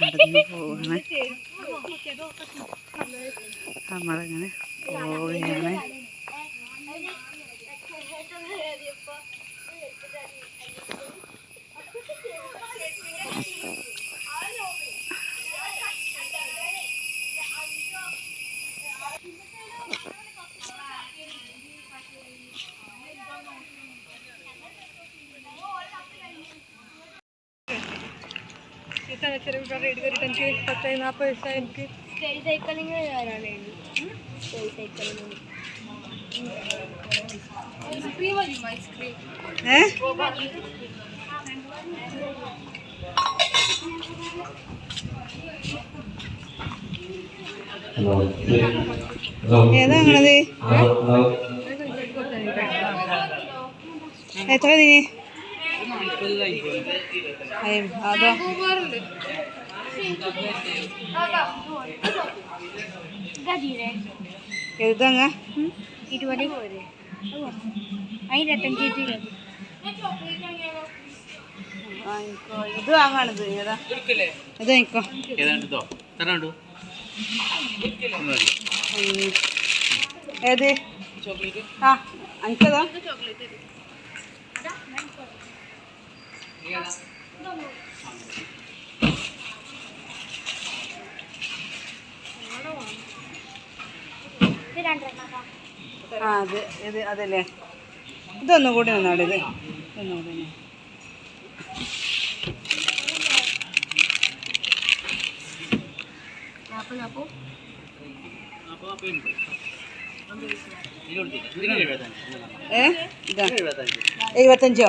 നടന്ന് പോവാണ്. നമ്മളങ്ങനെ പോവുകയാണ്. ഐസ്ക്രീം മതി ഐസ്ക്രീം ഏതാ നിങ്ങളത് എത്ര നീ അതോ എഴുതങ്ങ. ഇരുപത്. അതിനെട്ടഞ്ച് ഇത് വാങ്ങാണിത്. ഏതാ? ഇത് നിക്കോ ഏതാണ്ടോ തരാണ്ടോ? ഏത്? ആ എനിക്കതാ. ചോക്ലേറ്റ് ആ അത് ഇത് അതല്ലേ? ഇതൊന്നും കൂടി നിന്നോടെ ഇത് ഇതൊന്നും കൂടി നിന്ന്. അപ്പോൾ അപ്പോൾ ഏ? ഇതാ. എഴുപത്തഞ്ചോ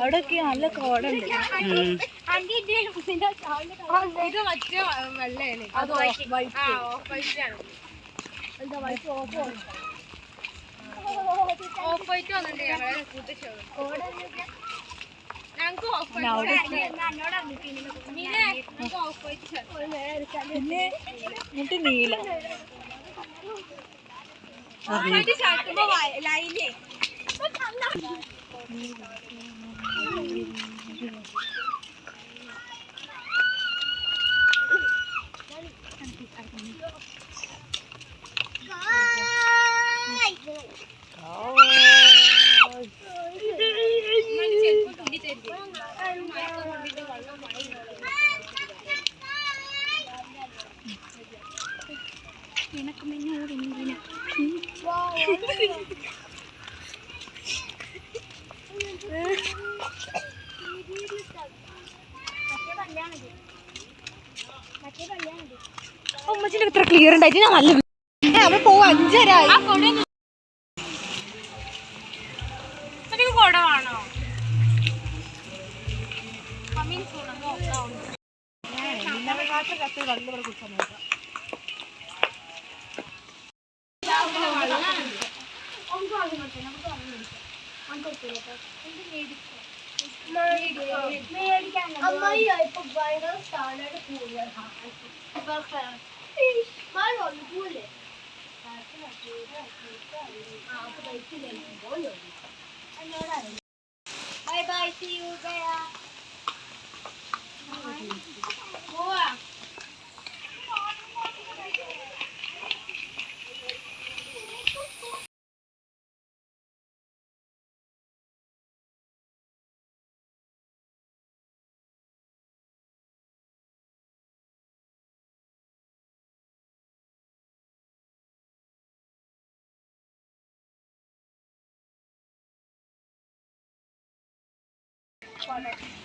അവിടെയൊക്കെ നല്ല കോടുണ്ട് മറ്റേ വെള്ളയാണ് അത് ഓഫ് വൈറ്റ് വന്നിട്ടുണ്ട് ഞങ്ങളെ കൂട്ടിച്ചോ ഞങ്ങൾക്ക് ഓഫ് വൈറ്റ് ഓഫ് വൈറ്റ് എന്നിട്ട് നീല. ലൈനേ ഉമ്മച്ചിന്റെ ഇത്ര ക്ലിയർ ഉണ്ടായിട്ട് ഞാൻ നല്ല അവിടെ പോവും അഞ്ചരായി കുടവാണോ? അമ്മായി ഇപ്പൊ ഭയങ്കര സ്റ്റാൻഡേർഡ് കൂടുതലാണ് മഴ വന്നു പോലെ ബൈ ബൈ സി യു ഗയാ পাঠাচ্ছি